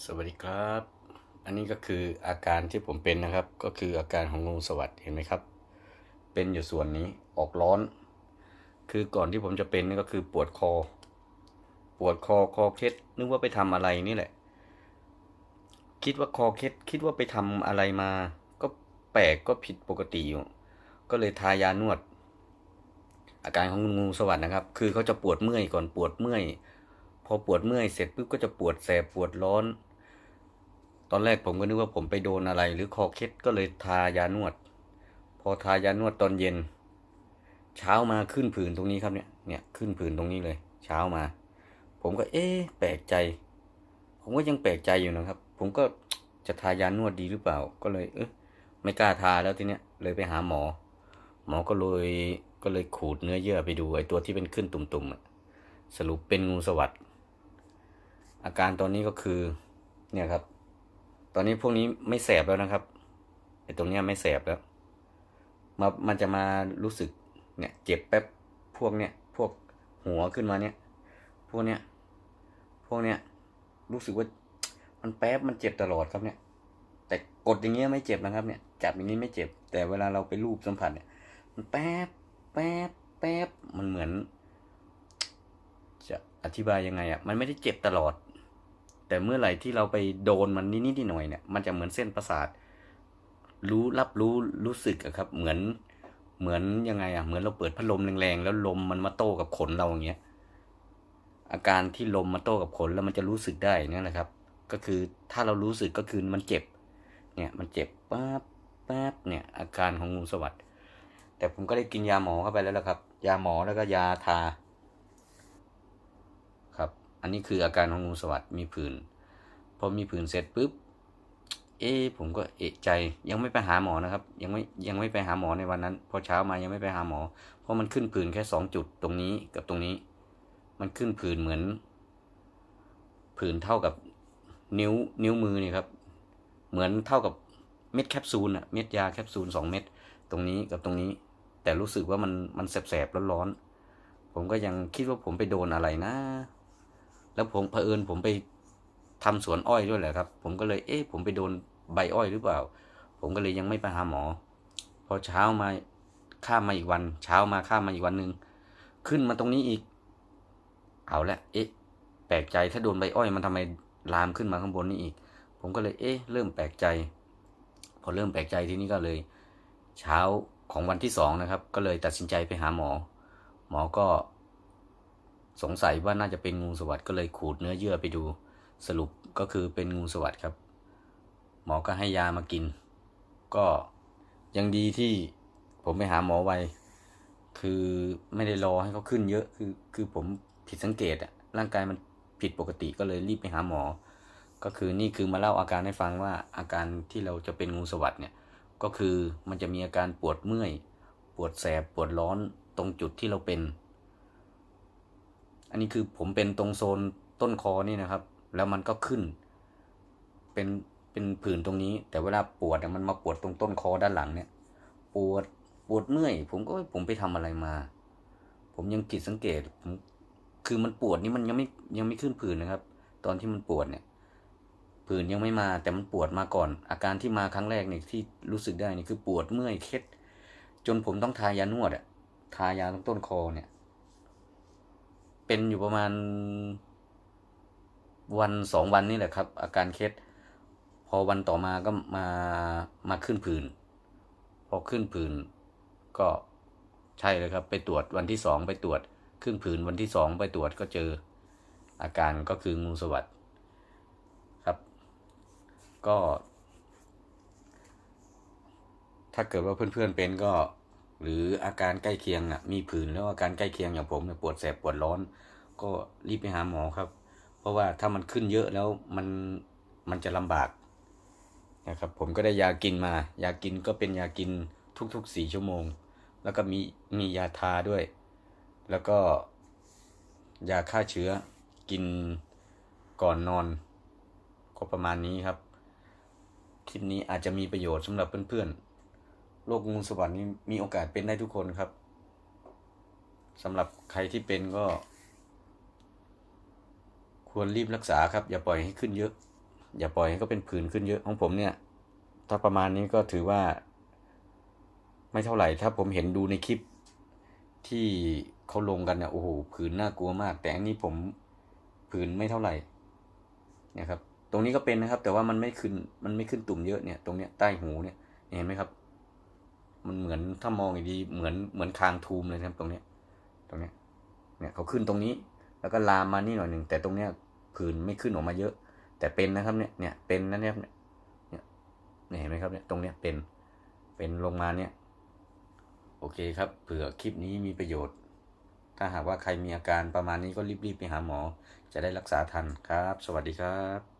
สวัสดีครับ อันนี้ก็คืออาการที่ผมเป็นนะครับ ก็คืออาการของงูสวัสดเห็นไหมครับ เป็นอยู่ส่วนนี้ออกร้อน คือก่อนที่ผมจะเป็นนี่ก็คือปวดคอ ปวดคอคอเคล็ดนึกว่าไปทำอะไรนี่แหละ คิดว่าคอเคล็ดคิดว่าไปทำอะไรมา ก็แปลกก็ผิดปกติอยู่ ก็เลยทายานวด อาการของงูสวัสดนะครับ คือเขาจะปวดเมื่อยก่อนปวดเมื่อย อปวดเมื่อยเสร็จปุ๊บก็จะปวดแสบปวดร้อน ตอนแรกผมก็นึกว่าผมไปโดนอะไร หรือคอเคล็ดก็เลยทายานวด พอทายานวดตอนเย็น เช้ามาขึ้นผื่นตรงนี้ครับเนี่ยเนี่ยขึ้นผื่นตรงนี้เลย เช้ามา ผมก็เอ๊ะแปลกใจ ผมก็ยังแปลกใจอยู่นะครับ ผมก็จะทายานวดดีหรือเปล่า ก็เลยเออไม่กล้าทาแล้วทีเนี้ยเลยไปหาหมอ หมอก็เลยก็เลยขูดเนื้อเยื่อไปดูไอ้ตัวที่เป็นขึ้นตุ่มๆสรุปเป็นงูสวัสด อาการตอนนี้ก็คือ เนี่ยครับ ตอนนี้พวกนี้ไม่แสบแล้วนะครับไอ้ตรงเนี้ยไม่แสบแล้วมามันจะมารู้สึกเนี่ยเจ็บแป๊บพวกเนี้ยพวกหัวขึ้นมาเนี่ยพวกเนี้ยพวกเนี้ยรู้สึกว่ามันแป๊บมันเจ็บตลอดครับเนี่ย แต่กดอย่างเงี้ยไม่เจ็บนะครับเนี่ยจับอย่างนี้ไม่เจ็บ แต่เวลาเราไปรูปสัมผัสเนี่ย มันแป๊บแป๊บแป๊บมันเหมือน จะอธิบายยังไงอะ่ะมันไม่ได้เจ็บตลอด แต่เมื่อไหร่ที่เราไปโดนมันนิดๆหน่อยเนี่ย มันจะเหมือนเส้นประสาท รู้รับรู้รู้สึกอะครับ เหมือนเหมือนยังไงอะเหมือนเราเปิดพัดลมแรงๆ แล้วลมมันมาโต้กับขนเราอย่างเงี้ยอาการที่ลมมาโต้กับขนแล้วมันจะรู้สึกได้นั่นแหละครับ ก็คือถ้าเรารู้สึกก็คือมันเจ็บ เนี่ยมันเจ็บปั๊บปั๊บเนี่ยอาการของงูสวัสดแต่ผมก็ได้กินยาหมอเข้าไปแล้วละครับ ยาหมอแล้วก็ยาทา อันนี้คืออาการของงูสวัสดมีผื่นพอมีผื่นเสร็จปุ๊บเอ๊ผมก็เอะใจยังไม่ไปหาหมอนะครับ ยังไม่ยังไม่ไปหาหมอในวันนั้น พอเช้ามายังไม่ไปหาหมอ เพราะมันขึ้นผื่นแค่สองจุดตรงนี้กับตรงนี้ มันขึ้นผื่นเหมือน ผื่นเท่ากับนิ้วนิ้วมือนี่ครับ เหมือนเท่ากับเม็ดแคปซูลอะเม็ดยาแคปซูลสองเม็ดตรงนี้กับตรงนี้ แต่รู้สึกว่ามันมันแสบๆร้อนๆผมก็ยังคิดว่าผมไปโดนอะไรนะ แล้วผมเผอิญผมไปทำสวนอ้อยด้วยแหละครับ ผมก็เลย เอ๊ะผมไปโดนใบอ้อยหรือเปล่า ผมก็เลยยังไม่ไปหาหมอ พอเช้ามาข้ามมาอีกวัน เช้ามาข้ามมาอีกวันหนึ่งขึ้นมาตรงนี้อีก เอาละเอ๊ะ แปลกใจถ้าโดนใบอ้อยมันทำไมลามขึ้นมาข้างบนนี่อีก ผมก็เลย เอ๊ะ เริ่มแปลกใจ พอเริ่มแปลกใจทีนี้ก็เลย เช้าของวันที่สองนะครับ ก็เลยตัดสินใจไปหาหมอ หมอก็ สงสัยว่าน่าจะเป็นงูสวัสด์ก็เลยขูดเนื้อเยื่อไปดู สรุปก็คือเป็นงูสวัสด์ครับ หมอก็ให้ยามากิน ก็ยังดีที่ผมไปหาหมอไวคือไม่ได้รอให้เขาขึ้นเยอะคือคือผมผิดสังเกตอะร่างกายมันผิดปกติก็เลยรีบไปหาหมอ ก็คือนี่คือมาเล่าอาการให้ฟังว่าอาการที่เราจะเป็นงูสวัสด์เนี่ยก็คือมันจะมีอาการปวดเมื่อย ปวดแสบปวดร้อนตรงจุดที่เราเป็น อันนี้คือผมเป็นตรงโซนต้นคอนี่นะครับ แล้วมันก็ขึ้น เป็นเป็นผื่นตรงนี้ แต่เวลาปวดมันมาปวดตรงต้นคอด้านหลังเนี่ย ปวดปวดเมื่อย ผมก็ผมไปทำอะไรมา ผมยังผิดสังเกตผมคือมันปวดนี่มันยังไม่ยังไม่ขึ้นผื่นนะครับ ตอนที่มันปวดเนี่ย ผื่นยังไม่มาแต่มันปวดมาก่อน อาการที่มาครั้งแรกเนี่ยที่รู้สึกได้นี่คือปวดเมื่อยเคล็ดจนผมต้องทายานวดอะทายาตรงต้นคอเนี่ย เป็นอยู่ประมาณวันสองวันนี่แหละครับ อาการเคล็ดพอวันต่อมาก็มามาขึ้นผื่นพอขึ้นผื่นก็ใช่เลยครับ ไปตรวจวันที่สองไปตรวจขึ้นผื่นวันที่สองไปตรวจก็เจอ อาการก็คืองูสวัสดครับ ก็ ถ้าเกิดว่าเพื่อนๆเป็นก็ หรืออาการใกล้เคียงน่ะมีผื่นแล้วอาการใกล้เคียงอย่างผมเนี่ยปวดแสบปวดร้อน ก็รีบไปหาหมอครับ เพราะว่าถ้ามันขึ้นเยอะแล้วมันมันจะลำบากนะครับผมก็ได้ยากินมา ยากินก็เป็นยากินทุกๆสี่ชั่วโมง แล้วก็มีมียาทาด้วย แล้วก็ยาฆ่าเชื้อกินก่อนนอน ก็ประมาณนี้ครับ คลิปนี้อาจจะมีประโยชน์สำหรับเพื่อนๆ โรคงูสวัสดนี้มีโอกาสเป็นได้ทุกคนครับสำหรับใครที่เป็นก็ ควรรีบรักษาครับ อย่าปล่อยให้ขึ้นเยอะ อย่าปล่อยให้เขาเป็นผื่นขึ้นเยอะของผมเนี่ย ถ้าประมาณนี้ก็ถือว่า ไม่เท่าไหร่ ถ้าผมเห็นดูในคลิปที่เขาลงกันเนี่ยโอ้โหผื่นน่ากลัวมาก แต่อันนี้ผมผื่นไม่เท่าไหร่เนี่ยครับ ตรงนี้ก็เป็นนะครับ แต่ว่ามันไม่ขึ้นมันไม่ขึ้นตุ่มเยอะเนี่ย ตรงเนี้ยใต้หูเนี่ยเห็นไหมครับ มันเหมือนถ้ามองดีเหมือนเหมือนคางทูมเลยนะครับ ตรงเนี้ย ตรงเนี้ย เนี่ยเขาขึ้นตรงนี้ แล้วก็ลามมานี่หน่อยหนึ่งแต่ตรงเนี้ยผื่นไม่ขึ้นออกมาเยอะ แต่เป็นนะครับ เนี่ยเนี่ยเป็นนะเนี่ยเนี่ยเนี่ยเห็นไหมครับเนี่ยตรงเนี้ยเป็นเป็นลงมาเนี่ย โอเคครับเผื่อคลิปนี้มีประโยชน์ ถ้าหากว่าใครมีอาการประมาณนี้ก็รีบๆไปหาหมอ จะได้รักษาทันครับ สวัสดีครับ